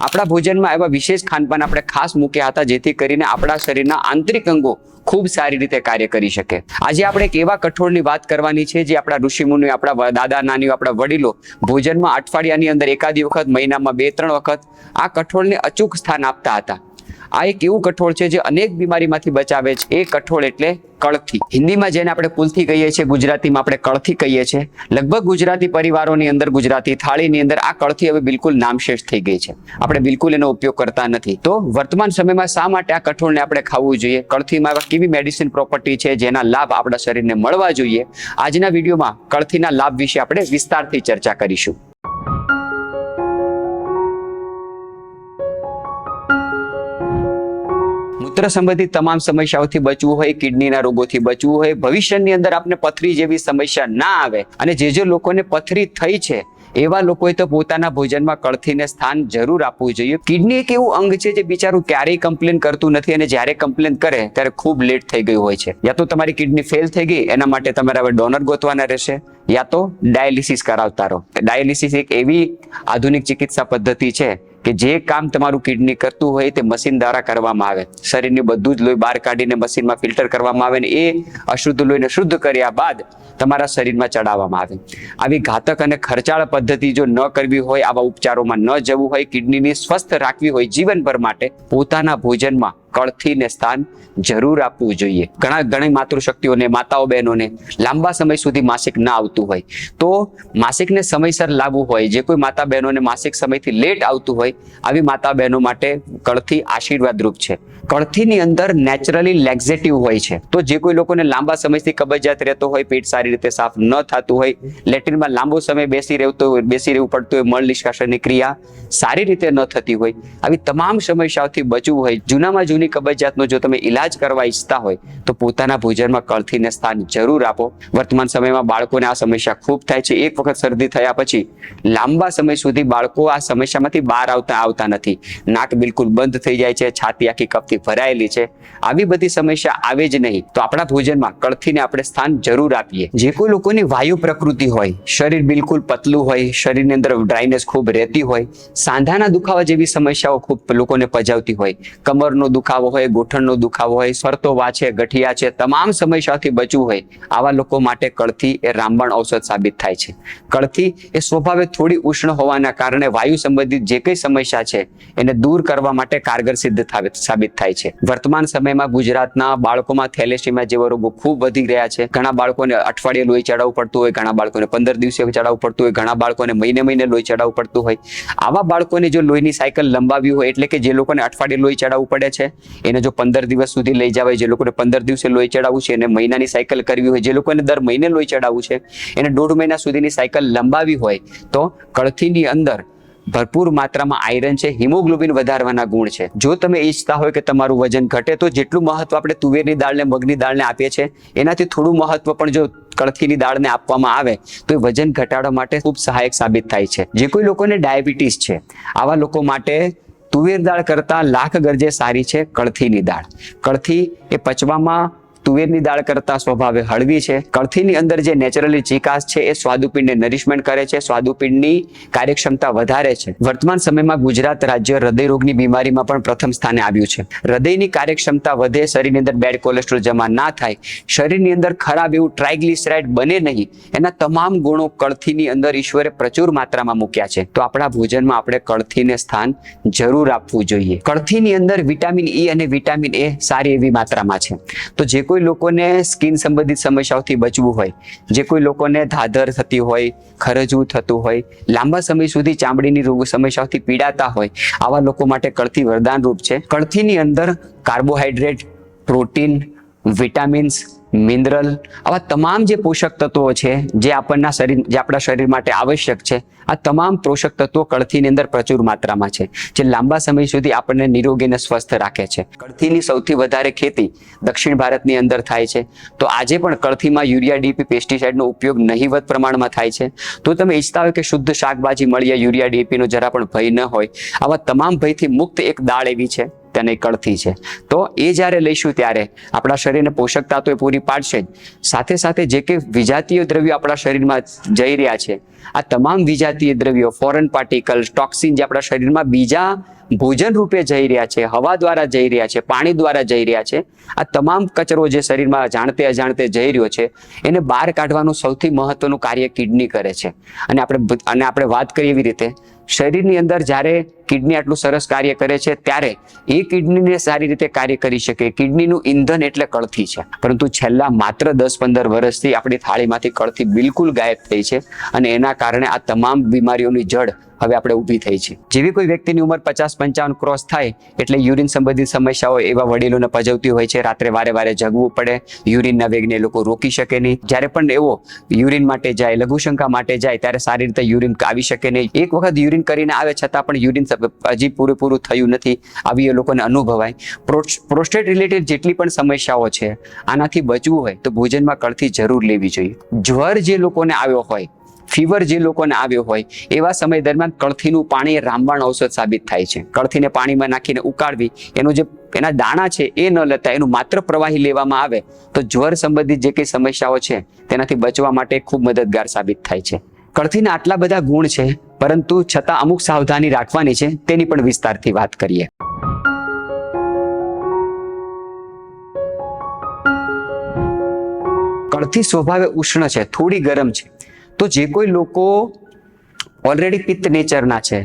આપણા ભોજનમાં એવા વિશેષ ખાનપાન આપણે ખાસ મૂક્યા હતા, જેથી કરીને આપણા શરીરના આંતરિક અંગો ખૂબ સારી રીતે કાર્ય કરી શકે. આજે આપણે એક એવા કઠોળની વાત કરવાની છે, જે આપણા ઋષિમુનિ આપણા દાદા નાની આપણા વડીલો ભોજનમાં અઠવાડિયાની અંદર એકાદી વખત, મહિનામાં બે ત્રણ વખત આ કઠોળને અચૂક સ્થાન આપતા હતા. આ એક એવું કઠોળ છે, જે અનેક બીમારીમાંથી બચાવે છે. એ કઠોળ એટલે કળથી. હિન્દીમાં જેને આપણે કુલથી કહીએ છીએ, ગુજરાતીમાં આપણે કળથી કહીએ છીએ. લગભગ ગુજરાતી પરિવારોની અંદર, ગુજરાતી થાળીની અંદર આ કળથી હવે બિલકુલ નામશેષ થઈ ગઈ છે. આપણે બિલકુલ એનો ઉપયોગ કરતા નથી. તો વર્તમાન સમયમાં શા માટે આ કઠોળને આપણે ખાવું જોઈએ? કળથીમાં એવા કેવી મેડિસિન પ્રોપર્ટી છે જેના લાભ આપણા શરીરને મળવા જોઈએ? આજના વિડીયોમાં કળથીના લાભ વિશે આપણે વિસ્તારથી ચર્ચા કરીશું. મૂત્ર સંબંધિત તમામ સમસ્યાઓથી બચવું હોય, કિડનીના રોગોથી બચવું હોય, ભવિષ્યની અંદર આપને પથરી જેવી સમસ્યા ના આવે અને જે જે લોકોને પથરી થઈ છે, એવા લોકોએ તો પોતાના ભોજનમાં કળથીને સ્થાન જરૂર આપવું જોઈએ. કિડની એક એવું અંગ છે જે બિચારું ક્યારેય કમ્પ્લેન કરતું નથી અને જ્યારે કમ્પ્લેન કરે ત્યારે ખૂબ લેટ થઈ ગયું હોય છે. યા તો તમારી કિડની ફેલ થઈ ગઈ, એના માટે તમારે હવે ડોનર ગોતવાના રહેશે, યા તો ડાયાલિસિસ કરાવતા રહો. ડાયાલિસિસ એક એવી આધુનિક ચિકિત્સા પદ્ધતિ છે કે જે કામ તમારું કિડની કરતું હોય તે મશીન દ્વારા કરવામાં આવે. શરીરની બધું જ લોહી બહાર કાઢીને મશીનમાં ફિલ્ટર કરવામાં આવે ને એ અશુદ્ધ લોહીને શુદ્ધ કર્યા બાદ તમારા શરીરમાં ચડાવવામાં આવે. આવી ઘાતક અને ખર્ચાળ પદ્ધતિ જો ન કરવી હોય, આવા ઉપચારોમાં ન જવું હોય, કિડનીની સ્વસ્થ રાખવી હોય જીવનભર માટે, પોતાના ભોજનમાં કળથીને સ્થાન જરૂર આપવું જોઈએ. ઘણા ઘણી માતૃશક્તિઓને માતાઓ બહેનોને લાંબા સમય સુધી માસિક ના આવતું હોય. તો માસિકને સમયસર લાવવું હોય, જે કોઈ માતા બહેનોને માસિક સમયથી લેટ આવતું હોય, આવી માતા બહેનો માટે કળથી આશીર્વાદરૂપ છે. કળથીની અંદર નેચરલી લેક્ઝેટિવ હોય છે. તો જે કોઈ લોકોને લાંબા સમયથી કબજિયાત રહેતો હોય, પેટ સારી રીતે સાફ ન થતું હોય, લેટ્રિનમાં લાંબો સમય બેસી રહેતો હોય, બેસી રહેવું પડતું હોય, મળ નિષ્કાશનની ક્રિયા સારી રીતે ન થતી હોય, આવી તમામ સમસ્યાઓથી બચવું હોય, જૂનામાં જૂની કબજિયાતનો જો તમે ઈલાજ કરવા ઈચ્છતા હોય, તો પોતાના ભોજનમાં કળથીને સ્થાન જરૂર આપો. વર્તમાન સમયમાં બાળકોને આ સમસ્યા ખૂબ થાય છે. એક વખત શરદી થયા પછી લાંબા સમય સુધી બાળકો આ સમસ્યામાંથી બહાર આવતા આવતા નથી. નાક બિલકુલ બંધ થઈ જાય છે, છાતી આખી કપથી ભરાયેલી છે. આવી બધી સમસ્યા આવે જ નહીં. તો આપણા ભોજનમાં કળથીને આપણે સ્થાન જરૂર આપીએ. જે કોઈ લોકોની વાયુ પ્રકૃતિ હોય, શરીર બિલકુલ પતલું હોય, શરીરની અંદર ડ્રાયનેસ ખૂબ રહેતી હોય, સાંધાના દુખાવા જેવી સમસ્યાઓ ખૂબ લોકોને પજાવતી હોય, કમરનો દુખાવો હોય ગોઠણનો દુખાવો હોય સ્વર્તોવા છે ગઠિયા છે, તમામ સમસ્યાઓથી બચવું હોય, આવા લોકો માટે કળથી એ રામબાણ ઔષધ સાબિત થાય છે. કળથી એ સ્વભાવે થોડી ઉષ્ણ હોવાના કારણે વાયુ સંબંધિત જે કંઈ સમસ્યા છે, એને દૂર કરવા માટે કારગર સિદ્ધ સાબિત થાય છે. વર્તમાન સમયમાં ગુજરાતના બાળકોમાં થેલેસીમિયા જેવા રોગો ખૂબ વધી રહ્યા છે. ઘણા બાળકોને અઠવાડિયે લોહી ચડાવવું પડતું હોય, ઘણા બાળકોને પંદર દિવસે ચડાવવું પડતું હોય, ઘણા બાળકોને મહિને મહિને લોહી ચડાવવું પડતું હોય. આવા બાળકોને જો લોહીની સાયકલ લંબાવી હોય, એટલે કે જે લોકોને અઠવાડિયે લોહી ચડાવવું પડે છે એને જો પંદર દિવસ સુધી લઈ જવાય, જે લોકોને પંદર દિવસે લોહી ચડાવવું છે, એને મહિનાની સાયકલ કરવી હોય, જે લોકોને દર મહિને લોહી ચડાવવું છે, એને દોઢ મહિના સુધીની સાયકલ લંબાવી હોય, તો કળથીની અંદર ભરપૂર માત્રામાં આયરન છે, હિમોગ્લોબિન વધારવાના ગુણ છે. જો તમે ઈચ્છતા હોય કે તમારું વજન ઘટે, તો જેટલું મહત્વ આપણે તુવેરની દાળને, મગની દાળને આપીએ છીએ, એનાથી થોડું મહત્વ પણ જો કળથીની દાળને આપવામાં આવે, તો એ વજન ઘટાડવા માટે ખૂબ સહાયક સાબિત થાય છે. જે કોઈ લોકોને ડાયાબિટીસ છે, આવા લોકો માટે તુવેર દાળ કરતાં લાખ ગરજે સારી છે કળથીની દાળ. કળથી એ પચવામાં તુવેરની દાળ કરતા સ્વભાવે હળવી છે. કળથીની અંદર જે નેચરલી ચિકાસ છે, એ સ્વાદુપિંડને નરિશમેન્ટ કરે છે, સ્વાદુપિંડની કાર્યક્ષમતા વધારે છે. વર્તમાન સમયમાં ગુજરાત રાજ્ય હૃદયરોગની બીમારીમાં પણ પ્રથમ સ્થાને આવ્યું છે. હૃદયની કાર્યક્ષમતા વધે, શરીરની અંદર બેડ કોલેસ્ટ્રોલ જમા ના થાય, શરીરની અંદર ખરાબ એવું ટ્રાઇગ્લિસરાઇડ બને નહીં, એના તમામ ગુણો કળથીની અંદર ઈશ્વરે પ્રચુર માત્રામાં મૂક્યા છે. તો આપણા ભોજનમાં આપણે કળથીને સ્થાન જરૂર આપવું જોઈએ. કળથીની અંદર વિટામિન ઈ અને વિટામિન એ સારી એવી માત્રામાં છે. તો જે કોઈ લોકોને સ્કિન સંબંધિત સમસ્યાઓથી બચવું હોય, જે કોઈ લોકોને ધાધર થતી હોય, ખરજવું થતું હોય, લાંબા સમય સુધી ચામડીની રોગ સમસ્યાઓથી પીડાતા હોય, આવા લોકો માટે કળથી વરદાન રૂપ છે. કળથીની અંદર કાર્બોહાઈડ્રેટ, પ્રોટીન, વિટામિન્સ મિનરલ, આવા તમામ જે પોષક તત્વો છે, જે આપણના શરીર, જે આપણા શરીર માટે આવશ્યક છે, આ તમામ પોષક તત્વો કળથીની અંદર પ્રચુર માત્રામાં છે, જે લાંબા સમય સુધી આપણને નિરોગી અને સ્વસ્થ રાખે છે. કળથીની સૌથી વધારે ખેતી દક્ષિણ ભારતની અંદર થાય છે. તો આજે પણ કળથીમાં યુરિયા ડીપી પેસ્ટિસાઇડનો ઉપયોગ નહીવત પ્રમાણમાં થાય છે. તો તમે ઈચ્છતા હોય કે શુદ્ધ શાકભાજી મળીએ યુરિયા ડીપીનો જરા પણ ભય ન હોય. આવા તમામ ભયથી મુક્ત એક દાળ એવી છે. તેને કળથી છે. તો એ જ્યારે લઈશું ત્યારે આપણા શરીરને પોષક તત્વો પૂરી પાડશે જ. સાથે સાથે જે કે વિજાતીય દ્રવ્યો આપણા શરીરમાં જઈ રહ્યા છે આ તમામ વિજાતીય દ્રવ્યો ફોરેન પાર્ટિકલ્સ ટોક્સિન જે આપણા શરીરમાં બીજા ભોજન રૂપે જઈ રહ્યા છે, હવા દ્વારા જઈ રહ્યા છે, પાણી દ્વારા જઈ રહ્યા છે, આ તમામ કચરો જે શરીરમાં જાણતે અજાણતે જઈ રહ્યો છે, એને બહાર કાઢવાનું સૌથી મહત્વનું કાર્ય કિડની કરે છે. અને આપણે અને આપણે વાત કરીએ એવી રીતે, શરીરની અંદર જ્યારે કિડની આટલું સરસ કાર્ય કરે છે, ત્યારે એ કિડનીને સારી રીતે કાર્ય કરી શકે. કિડનીનું ઈંધન એટલે કળથી છે. પરંતુ છેલ્લા માત્ર દસ પંદર વર્ષથી આપણી થાળીમાંથી કળથી બિલકુલ ગાયબ થઈ છે અને એના કારણે આ તમામ બીમારીઓની જડ હવે આપણે ઊભી થઈ છે. જેવી કોઈ વ્યક્તિની ઉંમર પચાસ પંચાવન ક્રોસ થાય, એટલે યુરિન સંબંધિત સમસ્યાઓ એવા વડીલોને પજવતી હોય છે. રાત્રે વારે વારે જગવું પડે, યુરિનના વેગને લોકો રોકી શકે નહીં. જ્યારે પણ એવો યુરિન માટે જાય, લઘુશંકા માટે જાય, ત્યારે સારી રીતે યુરિન આવી શકે નહીં. એક વખત યુરિન કરીને આવે છતાં પણ યુરિન હજી પૂરેપૂરું થયું નથી, આવી એ લોકોને અનુભવાય. પ્રોસ્ટેટ રિલેટેડ જેટલી પણ સમસ્યાઓ છે, આનાથી બચવું હોય તો ભોજનમાં કળથી જરૂર લેવી જોઈએ. જ્વર જે લોકોને આવ્યો હોય ફીવર જે લોકોને આવ્યો હોય, એવા સમય દરમિયાન કળથીનું પાણી એ રામબાણ ઔષધ સાબિત થાય છે. કળથીને પાણીમાં નાખીને ઉકાળવી, એનું જે એના દાણા છે એ ન લેતા, એનું માત્ર પ્રવાહી લેવામાં આવે, તો જ્વર સંબંધિત જે કંઈ સમસ્યાઓ છે, તેનાથી બચવા માટે ખૂબ મદદગાર સાબિત થાય છે. કળથીના આટલા બધા ગુણ છે, પરંતુ છતાં અમુક સાવધાની રાખવાની છે, તેની પણ વિસ્તારથી વાત કરીએ. કળથી સ્વભાવે ઉષ્ણ છે, થોડી ગરમ છે. તો જે કોઈ લોકો ઓલરેડી પિત્ત નેચરના છે,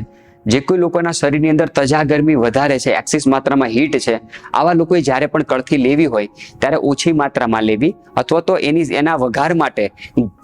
જે કોઈ લોકોના શરીરની અંદર તજા ગરમી વધારે છે એક્સિસ માત્રામાં હીટ છે, આવા લોકોએ જ્યારે પણ કળથી લેવી હોય, ત્યારે ઓછી માત્રામાં લેવી અથવા તો એની, એના વઘાર માટે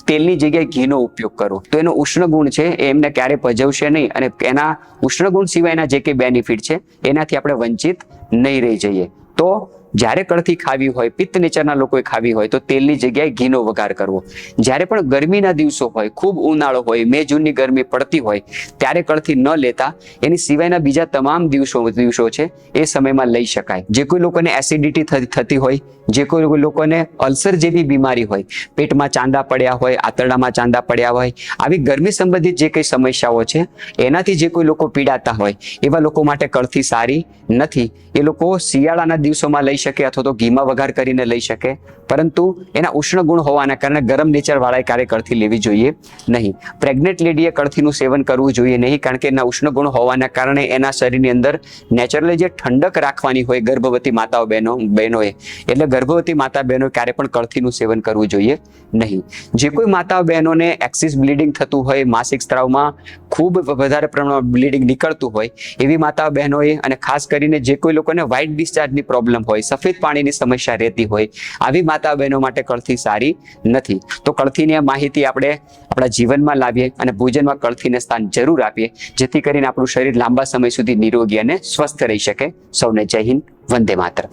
તેલની જગ્યાએ ઘીનો ઉપયોગ કરો તો એનો ઉષ્ણ ગુણ છે એ એમને ક્યારે પજવશે નહીં અને એના ઉષ્ણ ગુણ સિવાયના જે કંઈ બેનિફિટ છે, એનાથી આપણે વંચિત નહીં રહી જઈએ. તો જ્યારે કળથી ખાવી હોય, પિત્ત નેચરના લોકોએ ખાવી હોય, તો તેલની જગ્યાએ ઘીનો વઘાર કરવો. જ્યારે પણ ગરમીના દિવસો હોય, ખૂબ ઉનાળો હોય, મે જૂનની ગરમી પડતી હોય, ત્યારે કળથી ન લેતા, એની સિવાયના બીજા તમામ દિવસો દિવસો છે, એ સમયમાં લઈ શકાય. જે કોઈ લોકોને એસિડિટી થતી હોય, જે કોઈ લોકોને અલ્સર જેવી બીમારી હોય, પેટમાં ચાંદા પડ્યા હોય, આંતરડામાં ચાંદા પડ્યા હોય, આવી ગરમી સંબંધિત જે કંઈ સમસ્યાઓ છે, એનાથી જે કોઈ લોકો પીડાતા હોય, એવા લોકો માટે કળથી સારી નથી. એ લોકો શિયાળાના દિવસોમાં લઈ શકે અથવા તો ઘીમાં વઘાર કરીને લઈ શકે. પરંતુ એના ઉષ્ણ ગુણ હોવાના કારણે ગરમ નેચર વાળા ક્યારે કળથી લેવી જોઈએ નહીં. પ્રેગ્નેન્ટ લેડીએ કળથીનું સેવન કરવું જોઈએ નહીં કારણ કે એના ઉષ્ણ ગુણ હોવાના કારણે એના શરીરની અંદર નેચરલી જે ઠંડક રાખવાની હોય ગર્ભવતી માતાઓ બહેનો, બહેનોએ, એટલે ગર્ભવતી માતા બહેનો ક્યારે પણ કળથીનું સેવન કરવું જોઈએ નહીં. જે કોઈ માતા બહેનોને એક્સિસ બ્લીડિંગ થતું હોય, માસિક સ્ત્રાવમાં ખૂબ વધારે પ્રમાણમાં બ્લીડિંગ નીકળતું હોય, એવી માતા બહેનોએ અને ખાસ કરીને જે કોઈ લોકોને વ્હાઇટ ડિસ્ચાર્જની પ્રોબ્લેમ હોય સફેદ પાણીની સમસ્યા રહેતી હોય, આવી માતા બહેનો માટે કળથી સારી નથી. તો કળથીની આ માહિતી આપણે આપણા જીવનમાં લાવીએ અને ભોજનમાં કળથીને સ્થાન જરૂર આપીએ, જેથી કરીને આપણું શરીર લાંબા સમય સુધી નિરોગી અને સ્વસ્થ રહી શકે. સૌને જય હિન્દ, વંદે માતરમ.